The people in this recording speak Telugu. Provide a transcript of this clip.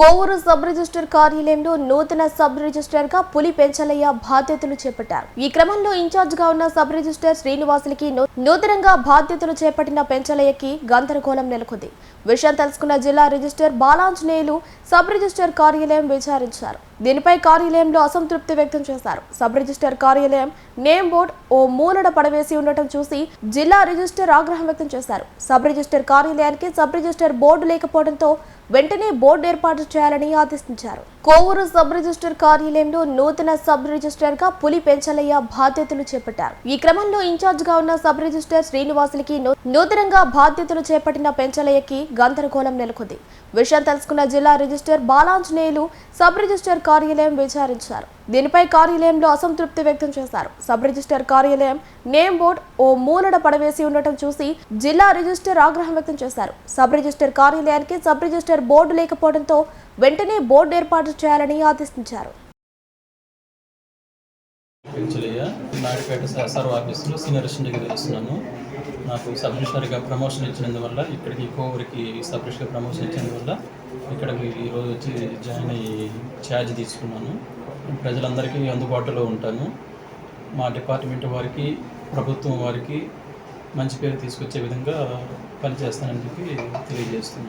కోవూరు సబ్ రిజిస్టర్ కార్యాలయంలో నూతన సబ్ రిజిస్టర్గా పులి పెంచలయ్య బాధ్యతలు చేపట్టారు. ఈ క్రమంలో ఇన్ఛార్జ్గా ఉన్న సబ్ రిజిస్టర్ శ్రీనివాసులకి నూతనంగా బాధ్యతలు చేపట్టిన పెంచలయ్యకి గందరగోళం నెలకొంది. విషయం తెలుసుకున్న జిల్లా రిజిస్టర్ బాలాంజనేయులు సబ్ రిజిస్టర్ కార్యాలయం విచారించారు. దీనిపై కార్యాలయంలో అసంతృప్తి వ్యక్తం చేశారు. సబ్ రిజిస్టర్ కార్యాలయం నేమ్ బోర్డ్ ఓ మూలన పడవేసి ఉండటం చూసి జిల్లా రిజిస్టర్ ఆగ్రహం వ్యక్తం చేశారు. సబ్ రిజిస్టర్ కార్యాలయానికి సబ్ రిజిస్టర్ బోర్డు లేకపోవడంతో వెంటనే బోర్డు ఏర్పాటు చేయాలని ఆదేశించారు. కోవూరు సబ్ రిజిస్టర్ కార్యాలయంలో నూతన సబ్ రిజిస్టర్గా పులి పెంచలయ్య బాధ్యతలు చేపట్టారు. ఈ క్రమంలో ఇన్ఛార్జ్గా ఉన్న సబ్ రిజిస్టర్ శ్రీనివాసులకి నూతనంగా బాధ్యతలు చేపట్టిన పెంచలయ్యకి గందరగోళం నెలకొంది. విషయం తెలుసుకున్న జిల్లా రిజిస్టర్ బాలాంజనేయులు సబ్ రిజిస్టర్ కార్యాలయం విచారించారు. దీనిపై కార్యాలయంలో అసంతృప్తి వ్యక్తం చేశారు. సబ్ రిజిస్టర్ కార్యాలయం నేమ్ బోర్డ్ ఓ మూలన పడవేసి ఉండటం చూసి జిల్లా రిజిస్టర్ ఆగ్రహం వ్యక్తం చేశారు. సబ్ రిజిస్టర్ కార్యాలయానికి సబ్ రిజిస్టర్ బోర్డు లేకపోవడంతో వెంటనే బోర్డు ఏర్పాటు చేయాలని ఆదేశించారు. నాయుడుపేట స- ఆఫీసులో సీనియర్ అసిస్టెంట్గా తెలుస్తున్నాను నాకు సబ్ రిజిస్టర్గా ప్రమోషన్ ఇచ్చినందువల్ల ఇక్కడికి కోవూరికి సబ్ రిజిస్టర్ ప్రమోషన్ ఇచ్చినందువల్ల ఇక్కడ ఈరోజు వచ్చి జాయిన్ అయ్యి ఛార్జ్ తీసుకున్నాను. ప్రజలందరికీ అందుబాటులో ఉంటాను. మా డిపార్ట్మెంట్ వారికి ప్రభుత్వం వారికి మంచి పేరు తీసుకొచ్చే విధంగా పనిచేస్తానని చెప్పి తెలియజేస్తున్నాను.